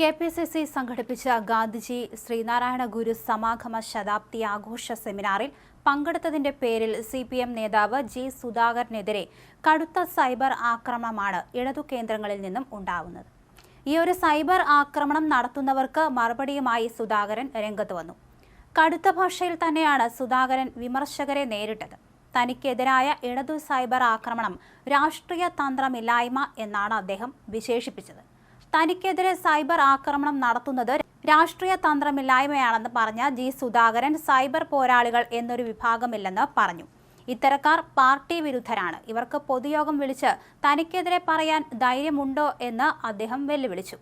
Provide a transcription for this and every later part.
K P C C സംഘടിപ്പിച്ച ഗാന്ധിജി ശ്രീനാരായണ ഗുരു സമാഗമ ശതാബ്ദി ആഘോഷ സെമിനാറിൽ പങ്കെടുത്തതിന്റെ പേരിൽ സി പി എം നേതാവ് ജി സുധാകരനെതിരെ കടുത്ത സൈബർ ആക്രമണമാണ് ഇടതു കേന്ദ്രങ്ങളിൽ നിന്നും ഉണ്ടാവുന്നത്. ഈ ഒരു സൈബർ ആക്രമണം നടത്തുന്നവർക്ക് മറുപടിയുമായി സുധാകരൻ രംഗത്ത് വന്നു. കടുത്ത ഭാഷയിൽ തന്നെയാണ് സുധാകരൻ വിമർശകരെ നേരിട്ടത്. തനിക്കെതിരായ ഇടതു സൈബർ ആക്രമണം രാഷ്ട്രീയ തന്ത്രമില്ലായ്മ എന്നാണ് അദ്ദേഹം വിശേഷിപ്പിച്ചത്. തനിക്കെതിരെ സൈബർ ആക്രമണം നടത്തുന്നത് രാഷ്ട്രീയ തന്ത്രമില്ലായ്മയാണെന്ന് പറഞ്ഞ ജി സുധാകരൻ സൈബർ പോരാളികൾ എന്നൊരു വിഭാഗമില്ലെന്ന് പറഞ്ഞു. ഇത്തരക്കാർ പാർട്ടി വിരുദ്ധരാണ്. ഇവർക്ക് പൊതുയോഗം വിളിച്ച് തനിക്കെതിരെ പറയാൻ ധൈര്യമുണ്ടോ എന്ന് അദ്ദേഹം വെല്ലുവിളിച്ചു.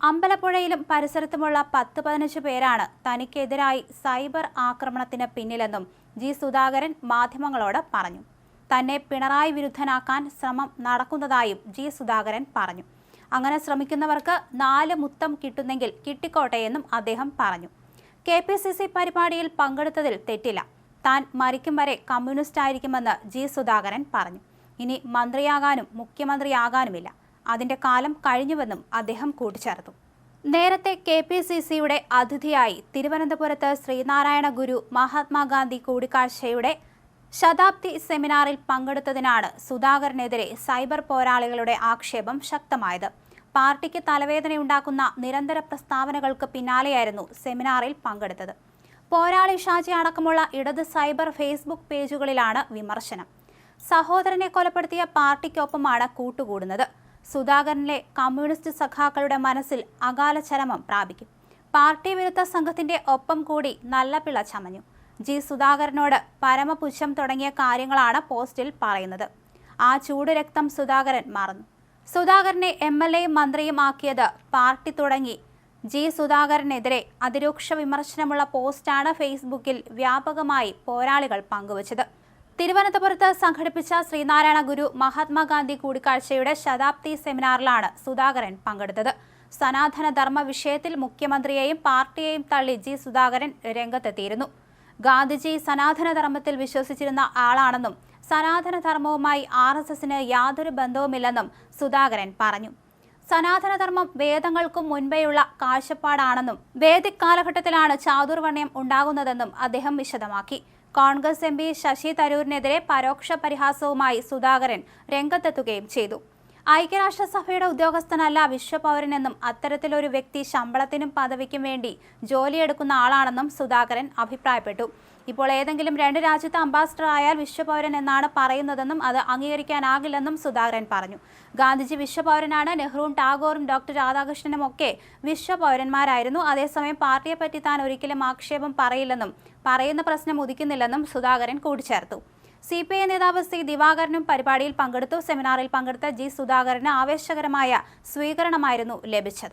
അമ്പലപ്പുഴയിലും പരിസരത്തുമുള്ള പത്ത് പതിനഞ്ച് പേരാണ് തനിക്കെതിരായി സൈബർ ആക്രമണത്തിന് പിന്നിലെന്നും ജി സുധാകരൻ മാധ്യമങ്ങളോട് പറഞ്ഞു. തന്നെ പിണറായി വിരുദ്ധനാക്കാൻ ശ്രമം നടക്കുന്നതായും ജി സുധാകരൻ പറഞ്ഞു. അങ്ങനെ ശ്രമിക്കുന്നവർക്ക് നാല് മുത്തം കിട്ടുന്നെങ്കിൽ കിട്ടിക്കോട്ടെയെന്നും അദ്ദേഹം പറഞ്ഞു. കെ പി സി സി പരിപാടിയിൽ പങ്കെടുത്തതിൽ തെറ്റില്ല. താൻ മരിക്കും വരെ കമ്മ്യൂണിസ്റ്റ് ആയിരിക്കുമെന്ന് ജി സുധാകരൻ പറഞ്ഞു. ഇനി മന്ത്രിയാകാനും മുഖ്യമന്ത്രിയാകാനുമില്ല. അതിന്റെ കാലം കഴിഞ്ഞുവെന്നും അദ്ദേഹം കൂട്ടിച്ചേർത്തു. നേരത്തെ കെ പി സി സിയുടെ അതിഥിയായി തിരുവനന്തപുരത്ത് ശ്രീനാരായണ ഗുരു മഹാത്മാഗാന്ധി കൂടിക്കാഴ്ചയുടെ ശതാബ്ദി സെമിനാറിൽ പങ്കെടുത്തതിനാണ് സുധാകരനെതിരെ സൈബർ പോരാളികളുടെ ആക്ഷേപം ശക്തമായത്. പാർട്ടിക്ക് തലവേദനയുണ്ടാക്കുന്ന നിരന്തര പ്രസ്താവനകൾക്ക് പിന്നാലെയായിരുന്നു സെമിനാറിൽ പങ്കെടുത്തത്. പോരാളി ഷാജി അടക്കമുള്ള ഇടത് സൈബർ ഫേസ്ബുക്ക് പേജുകളിലാണ് വിമർശനം. സഹോദരനെ കൊലപ്പെടുത്തിയ പാർട്ടിക്കൊപ്പമാണ് കൂട്ടുകൂടുന്നത്. സുധാകരനിലെ കമ്മ്യൂണിസ്റ്റ് സഖാക്കളുടെ മനസ്സിൽ അകാല ചരമം പ്രാപിക്കും. പാർട്ടി വിരുദ്ധ സംഘത്തിന്റെ ഒപ്പം കൂടി നല്ല പിള്ള ചമഞ്ഞു. ജി സുധാകരനോട് പരമപുച്ഛം തുടങ്ങിയ കാര്യങ്ങളാണ് പോസ്റ്റിൽ പറയുന്നത്. ആ ചൂട് രക്തം സുധാകരൻ മറന്നു. സുധാകരനെ എം എൽ എയും മന്ത്രിയും ആക്കിയത് പാർട്ടി തുടങ്ങി. ജി സുധാകരനെതിരെ അതിരൂക്ഷ വിമർശനമുള്ള പോസ്റ്റാണ് ഫേസ്ബുക്കിൽ വ്യാപകമായി പോരാളികൾ പങ്കുവച്ചത്. തിരുവനന്തപുരത്ത് സംഘടിപ്പിച്ച ശ്രീനാരായണ ഗുരു മഹാത്മാഗാന്ധി കൂടിക്കാഴ്ചയുടെ ശതാബ്ദി സെമിനാറിലാണ് സുധാകരൻ പങ്കെടുത്തത്. സനാതന ധർമ്മ വിഷയത്തിൽ മുഖ്യമന്ത്രിയെയും പാർട്ടിയെയും തള്ളി ജി സുധാകരൻ രംഗത്തെത്തിയിരുന്നു. ഗാന്ധിജി സനാതനധർമ്മത്തിൽ വിശ്വസിച്ചിരുന്ന ആളാണെന്നും സനാതനധർമ്മവുമായി ആർ എസ് എസിന് യാതൊരു ബന്ധവുമില്ലെന്നും സുധാകരൻ പറഞ്ഞു. സനാതനധർമ്മം വേദങ്ങൾക്കും മുൻപേയുള്ള കാഴ്ചപ്പാടാണെന്നും വേദിക് കാലഘട്ടത്തിലാണ് ചാതുർവർണയം ഉണ്ടാകുന്നതെന്നും അദ്ദേഹം വിശദമാക്കി. കോൺഗ്രസ് എം ശശി തരൂരിനെതിരെ പരോക്ഷ പരിഹാസവുമായി സുധാകരൻ രംഗത്തെത്തുകയും ചെയ്തു. ഐക്യരാഷ്ട്രസഭയുടെ ഉദ്യോഗസ്ഥനല്ല വിശ്വപൗരനെന്നും അത്തരത്തിലൊരു വ്യക്തി ശമ്പളത്തിനും പദവിക്കും വേണ്ടി ജോലിയെടുക്കുന്ന ആളാണെന്നും സുധാകരൻ അഭിപ്രായപ്പെട്ടു. ഇപ്പോൾ ഏതെങ്കിലും രണ്ട് രാജ്യത്തെ അംബാസിഡർ ആയാൽ വിശ്വപൗരൻ എന്നാണ് പറയുന്നതെന്നും അത് അംഗീകരിക്കാനാകില്ലെന്നും സുധാകരൻ പറഞ്ഞു. ഗാന്ധിജി വിശ്വപൗരനാണ് നെഹ്റുവും ടാഗോറും ഡോക്ടർ രാധാകൃഷ്ണനും ഒക്കെ വിശ്വപൗരന്മാരായിരുന്നു അതേസമയം പാർട്ടിയെപ്പറ്റി താൻ ഒരിക്കലും ആക്ഷേപം പറയില്ലെന്നും പറയുന്ന പ്രശ്നം ഉദിക്കുന്നില്ലെന്നും സുധാകരൻ കൂട്ടിച്ചേർത്തു. സി പി ഐ നേതാവ് സി ദിവാകരനും പരിപാടിയിൽ പങ്കെടുത്തു. സെമിനാറിൽ പങ്കെടുത്ത ജി സുധാകരന് ആവേശകരമായ സ്വീകരണമായിരുന്നു ലഭിച്ചത്.